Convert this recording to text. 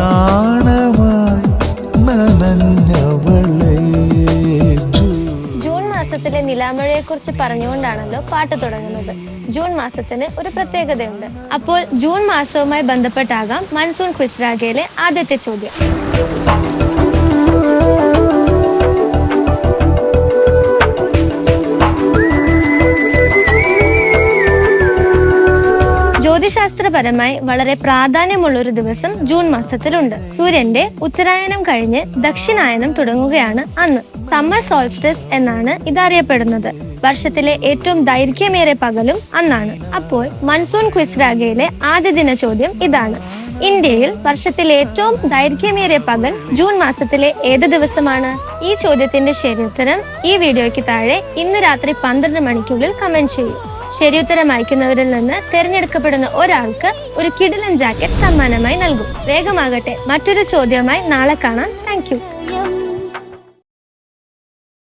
നാണമായി നനഞ്ഞവളെ June മാസത്തിലെ നിലാമഴയെക്കുറിച്ച് പറഞ്ഞുകൊണ്ടാണല്ലോ പാട്ട് തുടങ്ങുന്നത്. ജൂൺ മാസത്തിന് ഒരു പ്രത്യേകതയുണ്ട്. അപ്പോൾ ജൂൺ മാസവുമായി ബന്ധപ്പെട്ടാകാം മൺസൂൺ ക്വിസ്രാഗയിലെ ആദ്യത്തെ ചോദ്യം. ജ്യോതിശാസ്ത്രപരമായി വളരെ പ്രാധാന്യമുള്ള ഒരു ദിവസം ജൂൺ മാസത്തിലുണ്ട്. സൂര്യന്റെ ഉത്തരായനം കഴിഞ്ഞ് ദക്ഷിണായനം തുടങ്ങുകയാണ് അന്ന്. സമ്മർ സോൾസ്റ്റസ് എന്നാണ് ഇതറിയപ്പെടുന്നത്. വർഷത്തിലെ ഏറ്റവും ദൈർഘ്യമേറെ പകലും അന്നാണ്. അപ്പോൾ മൺസൂൺ ക്വിസ് രാഗയിലെ ആദ്യ ദിന ചോദ്യം ഇതാണ്. ഇന്ത്യയിൽ വർഷത്തിലെ ഏറ്റവും ദൈർഘ്യമേറിയ പകൽ ജൂൺ മാസത്തിലെ ഏത് ദിവസമാണ്? ഈ ചോദ്യത്തിന്റെ ശരിയുത്തരം ഈ വീഡിയോയ്ക്ക് താഴെ ഇന്ന് രാത്രി പന്ത്രണ്ട് മണിക്കുള്ളിൽ കമന്റ് ചെയ്യൂ. ശരിയുത്തരം അയക്കുന്നവരിൽ നിന്ന് തിരഞ്ഞെടുക്കപ്പെടുന്ന ഒരാൾക്ക് ഒരു കിടിലൻ ജാക്കറ്റ് സമ്മാനമായി നൽകും. വേഗമാകട്ടെ മറ്റൊരു ചോദ്യമായി നാളെ കാണാം. താങ്ക്